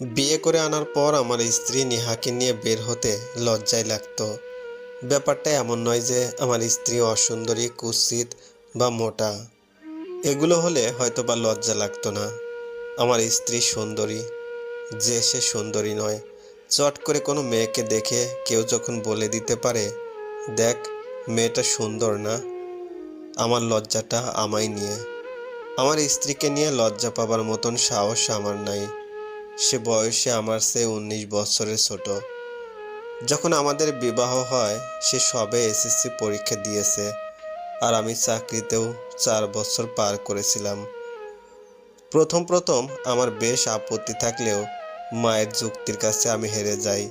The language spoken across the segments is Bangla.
বিয়ে করে আনার পর আমার স্ত্রী নেহাকে নিয়ে বের হতে লজ্জায় লাগতো। ব্যাপারটা এমন নয় যে আমার স্ত্রী অসুন্দরী, কুৎসিত বা মোটা। এগুলো হলে হয়তো বা লজ্জা লাগতো না। আমার স্ত্রী সুন্দরী, যে সে সুন্দরী নয়। চট করে কোনো মেয়েকে দেখে কেউ যখন বলে দিতে পারে, দেখ, মেয়েটা সুন্দর না? আমার লজ্জাটা আমায় নিয়ে। আমার স্ত্রীকে নিয়ে লজ্জা পাবার মতন সাহস আমার নাই। সে বয়সে আমার সে উনিশ বছরের ছোট। যখন আমাদের বিবাহ হয়, সে সবে এসএসসি পরীক্ষা দিয়েছে আর আমি চাকরিতেও চার বছর পার করেছিলাম। প্রথম প্রথম আমার বেশ আপত্তি থাকলেও মায়ের যুক্তির কাছে আমি হেরে যাই।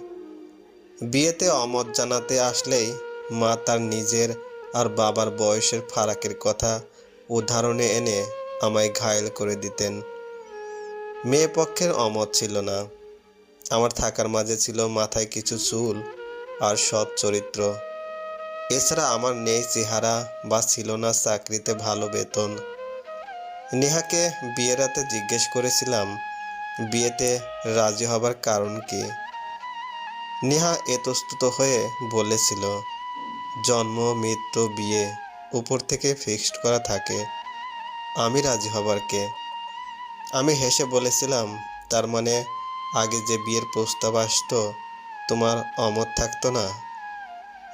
বিয়েতে অমত জানাতে আসলেই মা তার নিজের আর বাবার বয়সের ফারাকের কথা উদাহরণে এনে আমায় ঘায়েল করে দিতেন। মেয়ে পক্ষের অমত ছিল না। আমার থাকার মাঝে ছিল মাথায় কিছু চুল আর সৎ চরিত্র। এছাড়া আমার নেই চেহারা বা ছিল না চাকরিতে ভালো বেতন। নেহাকে বিয়ের রাতে জিজ্ঞেস করেছিলাম, বিয়েতে রাজি হবার কারণ কি? নেহা এতস্তুত হয়ে বলেছিল, জন্ম, মৃত্যু, বিয়ে, উপর থেকে ফিক্সড করা থাকে। আমি রাজি হবার কে? আমি হেসে বলেছিলাম, তার মানে আগে যে বিয়ের প্রস্তাব আসতো, তোমার অমত থাকতো না?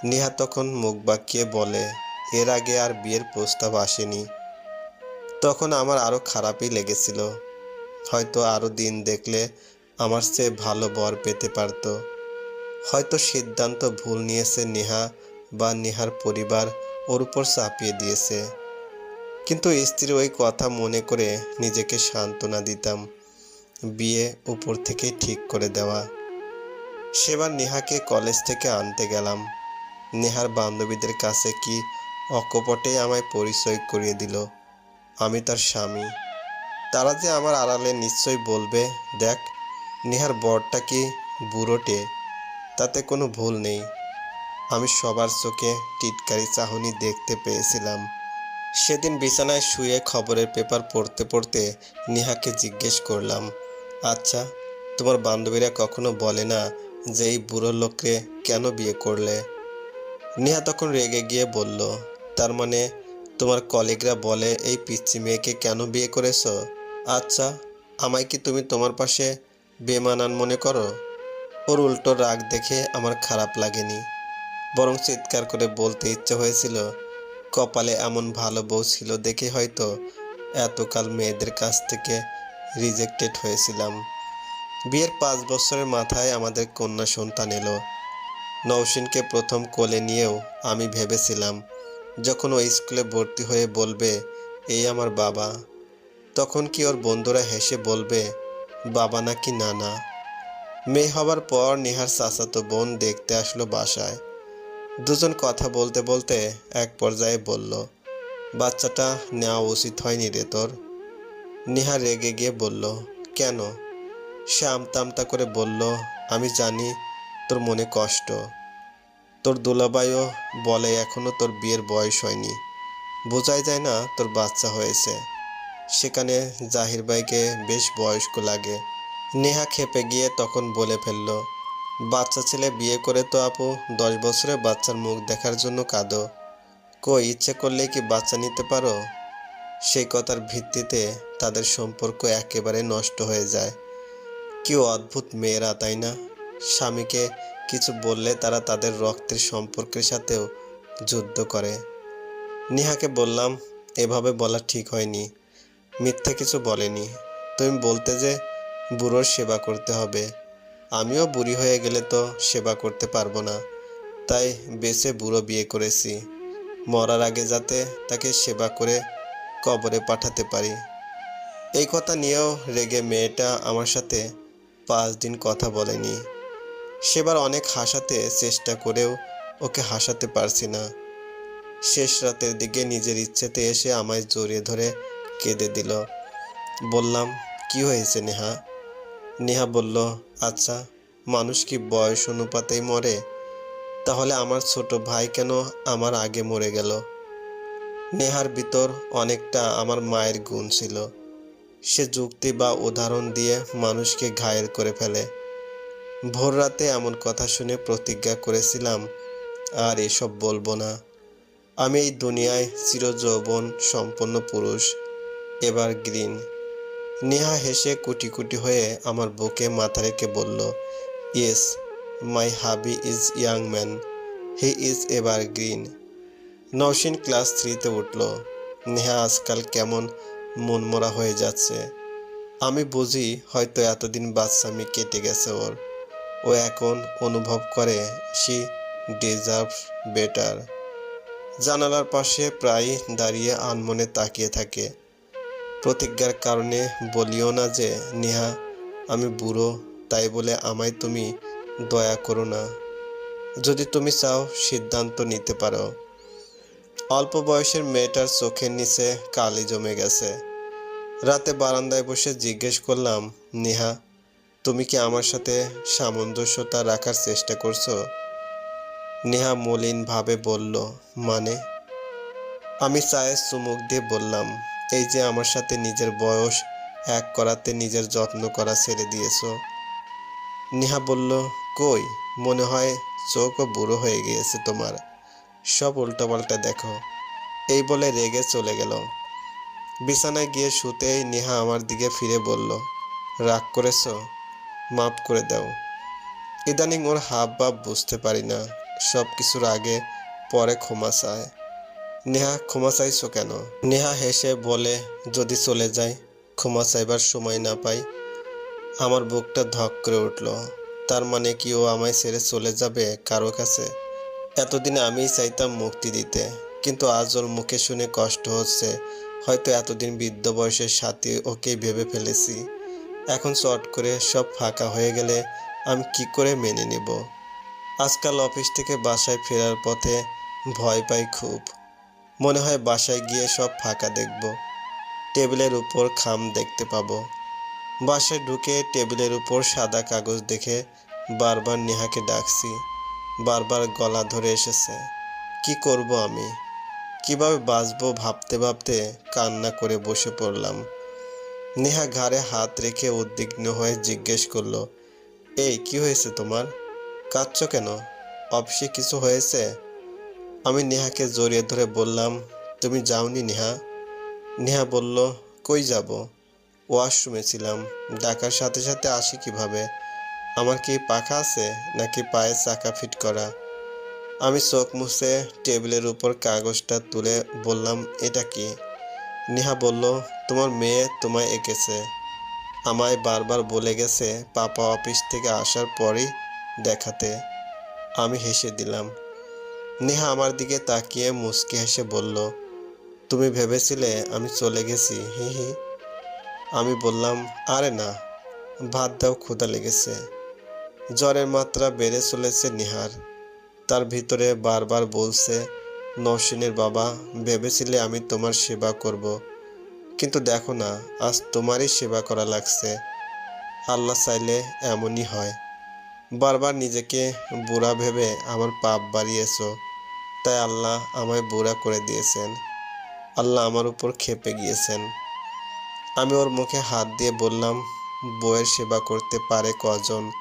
নেহা তখন মুখ বাঁকিয়ে বলে, এর আগে আর বিয়ের প্রস্তাব আসেনি। তখন আমার আরও খারাপই লেগেছিল। হয়তো আরও দিন দেখলে আমার সে ভালো বর পেতে পারতো। হয়তো সিদ্ধান্ত ভুল নিয়েছে নেহা বা নেহার পরিবার ওর উপর চাপিয়ে দিয়েছে। কিন্তু স্ত্রীর ওই কথা মনে করে নিজেকে সান্ত্বনা দিতাম, বিয়ে উপর থেকে ঠিক করে দেওয়া। সেবার নেহাকে কলেজ থেকে আনতে গেলাম। নেহার বান্ধবীদের কাছে কি অকপটে আমায় পরিচয় করিয়ে দিল? আমি তার স্বামী। তারা যে আমার আড়ালে নিশ্চয় বলবে, দেখ, নেহার বরটা কি বুড়োটে? তাতে কোনো ভুল নেই। আমি সবার চোখে টিটকারি চাহনি দেখতে পেয়েছিলাম। সেদিন বিছানায় শুয়ে খবরের পেপার পড়তে পড়তে নেহাকে জিজ্ঞেস করলাম আচ্ছা তোমার বান্ধবীরা কখনো বলে না যে এই বুড়ো লোককে কেন বিয়ে করলে? নেহা তখন রেগে গিয়ে বলল, তার মানে তোমার কলিগরা বলে এই পিচ্ছি মেয়েকে কেন বিয়ে করেছ? আচ্ছা আমায় কি তুমি তোমার পাশে বেমানান মনে করো? ওর উল্টো রাগ দেখে আমার খারাপ লাগেনি, বরং চিৎকার করে বলতে ইচ্ছে হয়েছিল কপালে এমন ভালো বউ ছিল দেখে হয়তো এতকাল মেয়েদের কাছ থেকে রিজেক্টেড হয়েছিলাম। বিয়ের পাঁচ বছরের মাথায় আমাদের কন্যা সন্তান এলো। নৌসিনকে প্রথম কোলে নিয়েও আমি ভেবেছিলাম, যখন ও স্কুলে ভর্তি হয়ে বলবে, এই আমার বাবা। তখন কি ওর বন্ধুরা হেসে বলবে, বাবা নাকি নানা? মেয়ে হবার পর নেহার চাচাতো বোন দেখতে আসলো বাসায়। দুজন কথা বলতে বলতে এক পর্যায়ে বলল, বাচ্চাটা নেওয়া উচিত হয়নি রে তোর। নেহা রেগে গিয়ে বলল, কেন? সে আমতা আমতা করে বলল, আমি জানি তোর মনে কষ্ট। তোর দুলাবাইও বলে এখনও তোর বিয়ের বয়স হয়নি। বোঝাই যায় না তোর বাচ্চা হয়েছে। সেখানে জাহির ভাইকে বেশ বয়স্ক লাগে। নেহা খেপে গিয়ে তখন বলে ফেলল বাচ্চা ছেলে বিয়ে করে তো আপু, দশ বছরে বাচ্চার মুখ দেখার জন্য কাঁদো। কই, ইচ্ছে করলে কি বাচ্চা নিতে পারো? সেই কথার ভিত্তিতে তাদের সম্পর্ক একেবারে নষ্ট হয়ে যায়। কি অদ্ভুত মেয়েরা, তাই না? স্বামীকে কিছু বললে তারা তাদের রক্তের সম্পর্কের সাথেও যুদ্ধ করে। নেহাকে বললাম, এভাবে বলা ঠিক হয়নি। মিথ্যা কিছু বলেনি। তুমি বলতে যে বুড়োর সেবা করতে হবে। আমিও বুড়ি হয়ে গেলে তো সেবা করতে পারব না। তাই বেছে বুড়ো বিয়ে করেছি। মরার আগে যাতে তাকে সেবা করে কবরে পাঠাতে পারি। এই কথা নিয়েও রেগে মেয়েটা আমার সাথে পাঁচ দিন কথা বলেনি। সেবার অনেক হাসাতে চেষ্টা করেও ওকে হাসাতে পারছি না। শেষ রাতের দিকে নিজের ইচ্ছেতে এসে আমায় জড়িয়ে ধরে কেঁদে দিল। বললাম, কি হয়েছে নেহা? নেহা বলল আচ্ছা মানুষ কি বয়স অনুপাতেই মরে? তাহলে আমার ছোট ভাই কেন আমার আগে মরে গেল? নেহার ভিতর অনেকটা আমার মায়ের গুণ ছিল। সে যুক্তি বা উদাহরণ দিয়ে মানুষকে ঘায়েল করে ফেলে। ভোর রাতে এমন কথা শুনে প্রতিজ্ঞা করেছিলাম, আর এসব বলব না। আমি এই দুনিয়ায় চিরযৌবন সম্পন্ন পুরুষ, এবার গ্রিন নেহা হেসে কুটি কুটি হয়ে আমার বুকে মাথা রেখে বলল, yes, my hubby is young man. He is evergreen. Nowshin class থ্রিতে উঠল। নেহা আজকাল কেমন মনমরা হয়ে যাচ্ছে। আমি বুঝি হয়তো এতদিন বাচ্চামি কেটে গেছে ওর। ও এখন অনুভব করে সি ডিজার্ভ বেটার। জানালার পাশে প্রায় দাঁড়িয়ে আনমনে তাকিয়ে থাকে। প্রতিজ্ঞার কারণে বলিও না যে, নেহা, আমি বুড়ো, তাই বলে আমায় তুমি দয়া করো না। যদি তুমি চাও সিদ্ধান্ত নিতে পারো। অল্প বয়সের মেয়েটার চোখের নিচে কালি জমে গেছে। রাতে বারান্দায় বসে জিজ্ঞেস করলাম, নেহা, তুমি কি আমার সাথে সামঞ্জস্যতা রাখার চেষ্টা করছ? নেহা মলিনভাবে বলল মানে? আমি চায়ের চুমুক দিয়ে বললাম এই যে আমার সাথে নিজের বয়স, এক করাতে নিজের যত্ন করা ছেড়ে দিয়েছ। নেহা বলল, কই? মনে হয় চোখও বুড়ো হয়ে গিয়েছে তোমার। সব উল্টোপাল্টা দেখো। এই বলে রেগে চলে গেল। বিছানায় গিয়ে শুতেই নেহা আমার দিকে ফিরে বলল, রাগ করেছ? মাফ করে দাও। ইদানিং ওর হাব ভাব বুঝতে পারি না। সব কিছুর আগে পরে ক্ষমা চায়। নেহা ক্ষমা চাইছো কেন? নেহা হেসে বলে, যদি চলে যায় ক্ষমা চাইবার সময় না পাই, আমার বুকটা ধক করে উঠল। তার মানে কি ও আমায় ছেড়ে চলে যাবে কারও কাছে? এতদিনে আমিই চাইতাম মুক্তি দিতে, কিন্তু আজ ওর মুখে শুনে কষ্ট হচ্ছে। হয়তো এতদিন বৃদ্ধ বয়সের সাথে ওকেই ভেবে ফেলেছি। এখন চট করে সব ফাঁকা হয়ে গেলে আমি কি করে মেনে নেব? আজকাল অফিস থেকে বাসায় ফেরার পথে ভয় পাই খুব। মনে হয় বাসায় গিয়ে সব ফাঁকা দেখব। টেবিলের উপর খাম দেখতে পাবো। বাসায় ঢুকে টেবিলের উপর সাদা কাগজ দেখে বারবার নেহাকে ডাকছি। বারবার গলা ধরে এসেছে, কি করব আমি? কীভাবে বাঁচবো ভাবতে ভাবতে কান্না করে বসে পড়লাম। নেহা ঘাড়ে হাত রেখে উদ্বিগ্ন হয়ে জিজ্ঞেস করল, এই, কি হয়েছে তোমার? কাঁদছো কেন? অফিসে কিছু হয়েছে? আমি নেহাকে জড়িয়ে ধরে বললাম, তুমি যাওনি নেহা? নেহা বলল, কই যাব? ওয়াশরুমে ছিলাম। ডাকার সাথে সাথে আসি কীভাবে? আমার কি পাখা আছে নাকি পায়ে চাকা ফিট করা? আমি চোখ মুছে টেবিলের উপর কাগজটা তুলে বললাম, এটা কি? নেহা বলল, তোমার মেয়ে তোমায় এঁকেছে। আমায় বারবার বলে গেছে পাপা অফিস থেকে আসার পরই দেখাতে। আমি হেসে দিলাম নেহা আমার দিকে তাকিয়ে মুচকি হেসে বলল, তুমি ভেবেছিলে আমি চলে গেছি, হি হি? আমি বললাম, আরে না ভাত দাও, ক্ষুধা লেগেছে। জ্বরের মাত্রা বেড়ে চলেছে নিহার। তার ভিতরে বারবার বলছে, নওশিনের বাবা, ভেবেছিলে আমি তোমার সেবা করব। কিন্তু দেখো না, আজ তোমারই সেবা করা লাগছে। আল্লাহ চাইলে এমনই হয়। বারবার নিজেকে বুড়া ভেবে আমার পাপ বাড়িয়েছো। তাই আল্লাহ আমায় বুড়া করে দিয়েছেন। আল্লাহ আমার উপর খেপে গিয়েছেন। আমি ওর মুখে হাত দিয়ে বললাম বইয়ের সেবা করতে পারে কজন?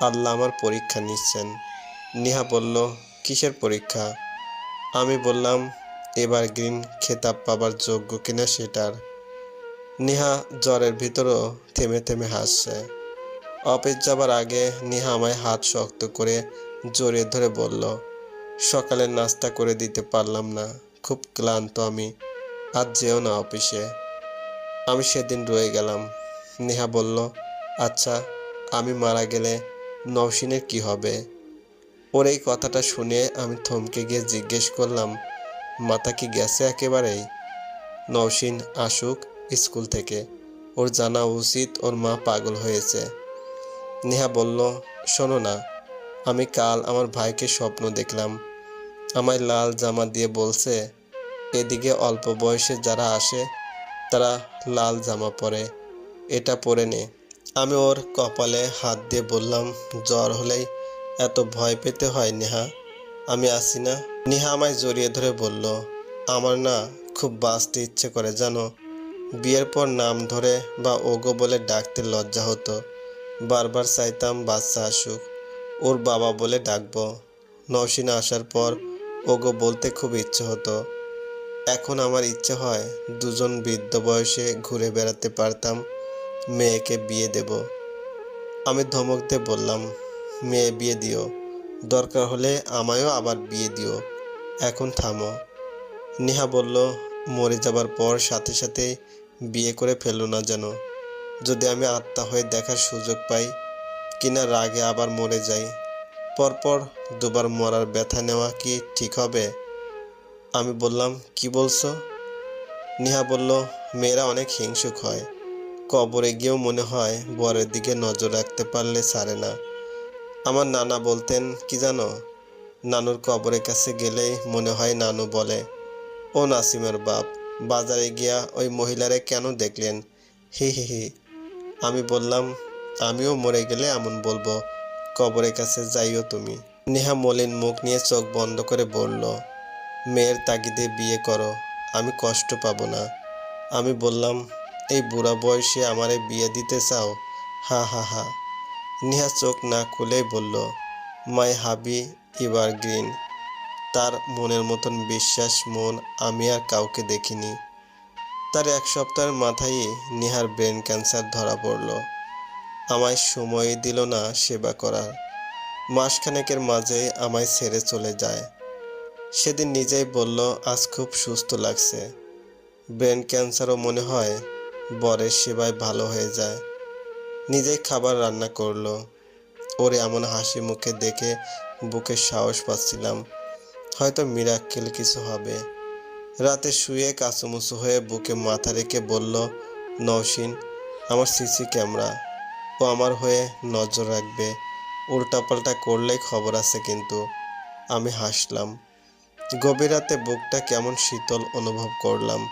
আল্লাহ আমার পরীক্ষা নিচ্ছেন। নিহা বলল, কিসের পরীক্ষা? আমি বললাম, এবার গ্রিন খেতাব পাবার যোগ্য কিনা সেটার। নিহা জ্বরের ভিতরও থেমে থেমে হাসছে। অফিস যাবার আগে নিহা আমায় হাত শক্ত করে জড়িয়ে ধরে বলল সকালের নাস্তা করে দিতে পারলাম না। খুব ক্লান্ত আমি। আজ যেও না অফিসে। আমি সেদিন রয়ে গেলাম। নেহা বলল আচ্ছা আমি মারা গেলে নওশিনের কি হবে? ওর এই কথাটা শুনে আমি থমকে গিয়ে জিজ্ঞেস করলাম, মাথা কি গেছে একেবারেই? নওশিন আসুক স্কুল থেকে। ওর জানা উচিত ওর মা পাগল হয়েছে। নেহা বলল, শোনো না, আমি কাল আমার ভাইকে স্বপ্ন দেখলাম। আমায় লাল জামা দিয়ে বলছে, এদিকে অল্প বয়সে যারা আসে, তারা লাল জামা পরে। এটা পরে নে। আমি ওর কপালে হাত দিয়ে বললাম, জ্বর হলেই এত ভয় পেতে হয় নেহা। আমি আসি না। নেহা আমায় জড়িয়ে ধরে বলল, আমার না খুব বাঁচতে ইচ্ছে করে, জানো? বিয়ের পর নাম ধরে বা ওগো বলে ডাকতে লজ্জা হতো। বারবার চাইতাম বাচ্চা আসুক, ওর বাবা বলে ডাকবো। নৌসিনা আসার পর ওগো বলতে খুব ইচ্ছে হতো। এখন আমার ইচ্ছে হয় দুজন বৃদ্ধ বয়সে ঘুরে বেড়াতে পারতাম, মেয়েকে বিয়ে দেব। আমি ধমক দিয়ে বললাম, মেয়ে বিয়ে দিও। দরকার হলে আমায়ও আবার বিয়ে দিও। এখন থামো। নেহা বলল, মরে যাবার পর সাথে সাথে বিয়ে করে ফেলো না যেন। যদি আমি আত্মা হয়ে দেখার সুযোগ পাই, কিনা রাগে আবার মরে যাই। পরপর দুবার মরার ব্যথা নেওয়া কি ঠিক হবে? আমি বললাম, কি বলছো? নেহা বলল, মেয়েরা অনেক হিংসুক হয়। কবরে গিয়েও মনে হয় বরের দিকে নজর রাখতে পারলে সারে না। আমার নানা বলতেন, কি জানো, নানুর কবরের কাছে গেলেই মনে হয় নানু বলে। ও নাসিমের বাপ, বাজারে গিয়া ওই মহিলারে কেন দেখলেন? হি হি হি। আমি বললাম, আমিও মরে গেলে এমন বলব। কবরের কাছে যাইও তুমি। নেহা মলিন মুখ নিয়ে চোখ বন্ধ করে বলল, মেয়ের তাগিদে বিয়ে করো, আমি কষ্ট পাবো না। আমি বললাম, এই বুড়া বয়সে আমারে বিয়ে দিতে চাও? হা হা হা। নেহা চোখ না খুলেই বলল, মাই হাবি ইভার গ্রিন তার মনের মতন বিশ্বাস, মন আমি আর কাউকে দেখিনি। তার এক সপ্তাহের মাথায় নেহার ব্রেন ক্যান্সার ধরা পড়ল। আমায় সময় দিল না সেবা করার। মাসখানেকের মাঝে আমায় ছেড়ে চলে যায়। সেদিন নিজেই বলল, আজ খুব সুস্থ লাগছে। ব্রেন ক্যান্সারও মনে হয় বরের সেবায় ভালো হয়ে যায়। নিজেই খাবার রান্না করল। ওর এমন হাসি মুখে দেখে বুকে সাহস পাচ্ছিলাম। হয়তো মিরাক্কেল কিছু হবে। রাতে শুয়ে কাচুমুচু হয়ে বুকে মাথা রেখে বলল নৌসিন আমার সিসি ক্যামেরা। ও আমার হয়ে নজর রাখবে। উল্টাপাল্টা করলেই খবর আছে কিন্তু। আমি হাসলাম। গভীর রাতে বুকটা কেমন শীতল অনুভব করলাম।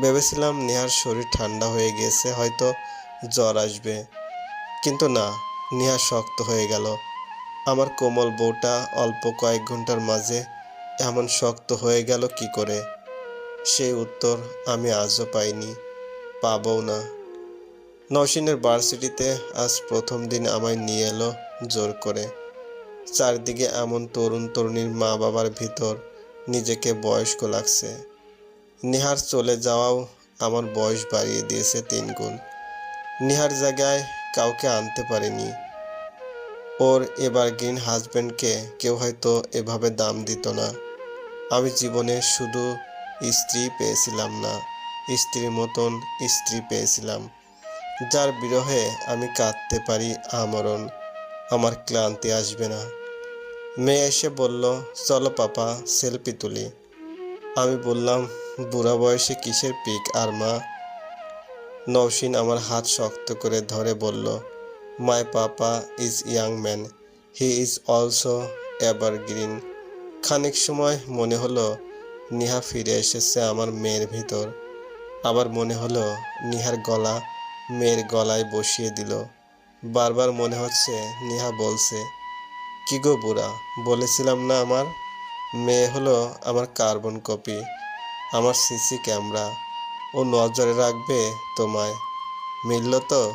ভেবেছিলাম নেহার শরীর ঠান্ডা হয়ে গেছে, হয়তো জ্বর আসবে। কিন্তু না, নেহা শক্ত হয়ে গেল। আমার কোমল বউটা অল্প কয়েক ঘণ্টার মাঝে এমন শক্ত হয়ে গেল কি করে? সেই উত্তর আমি আজও পাইনি, পাবও না। নওশিনের ভার্সিটিতে আজ প্রথম দিন আমায় নিয়ে এলো জোর করে। চারদিকে এমন তরুণ তরুণীর মা বাবার ভিতর নিজেকে বয়স্ক লাগছে। নেহার চলে যাওয়াও আমার বয়স বাড়িয়ে দিয়েছে তিন গুণ। নেহার জায়গায় কাউকে আনতে পারিনি। ওর এবার গ্রিন হাজব্যান্ডকে কেউ হয়তো এভাবে দাম দিত না। আমি জীবনে শুধু স্ত্রী পেয়েছিলাম না, স্ত্রীর মতন স্ত্রী পেয়েছিলাম। যার বিরহে আমি কাঁদতে পারি, আমরণ আমার ক্লান্তি আসবে না। মেয়ে এসে বলল, চলো পাপা, সেলফি তুলি। আমি বললাম, বুড়া বয়সে কিসের পিক, আর মা? নৌসিন আমার হাত শক্ত করে ধরে বলল my papa is young man he is also evergreen খানিক সময় মনে হলো, নিহা ফিরে এসেছে আমার মেয়ের ভিতর। আবার মনে হলো, নিহার গলা মেয়ের গলায় বসিয়ে দিল। বারবার মনে হচ্ছে নেহা বলছে, কি গো বুড়া, বলেছিলাম না আমার? মেয়ে হলো আমার কার্বন কপি, আমার সিসি ক্যামেরা। ও নজরে রাখবে তোমায়। মিলল তো?